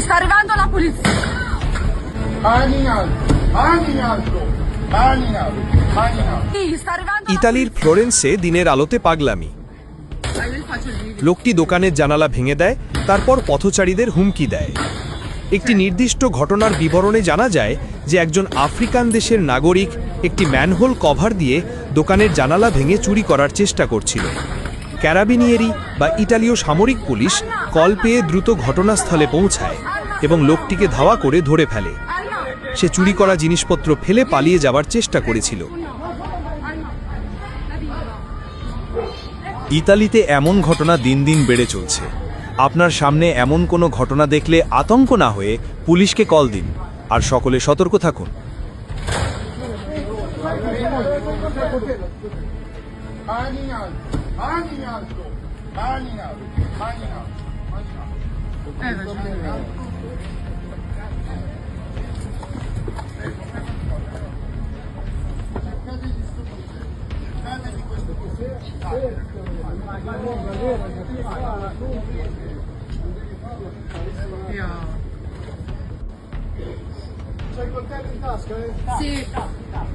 sta arrivando la polizia. Mani in alto, mani in alto, mani in alto, mani in alto. Sì, sta arrivando la ইতালির ফ্লোরেন্সে দিনের আলোতে পাগলামি. লোকটি দোকানের জানালা ভেঙে দেয় তারপর পথচারীদের হুমকি দেয় একটি নির্দিষ্ট ঘটনার বিবরণে জানা যায় যে একজন আফ্রিকান দেশের নাগরিক একটি ম্যানহোল কভার দিয়ে দোকানের জানালা ভেঙে চুরি করার চেষ্টা করছিল ক্যারাবিনিয়েরি বা ইটালীয় সামরিক পুলিশ কল পেয়ে দ্রুত ঘটনাস্থলে পৌঁছায় এবং লোকটিকে ধাওয়া করে ধরে ফেলে। সে চুরি করা জিনিসপত্র ফেলে পালিয়ে যাওয়ার চেষ্টা করেছিল। ইতালিতে এমন ঘটনা দিন দিন বেড়ে চলছে। আপনার সামনে এমন কোনো ঘটনা দেখলে আতঙ্ক না হয়ে পুলিশকে কল দিন আর সকলে সতর্ক থাকুন। Mani in alto, mani in alto, mani in alto, Hai ragione. Io... C'hai il coltello in tasca? Eh? Sì. Ah, ah.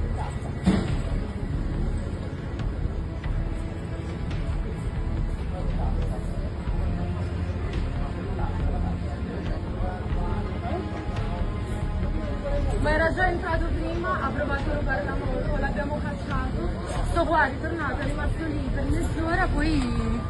Ma era già entrato prima, ha provato a rubare la moto, l'abbiamo cacciato. Sto qua, è ritornato, è rimasto lì per mezz'ora, poi...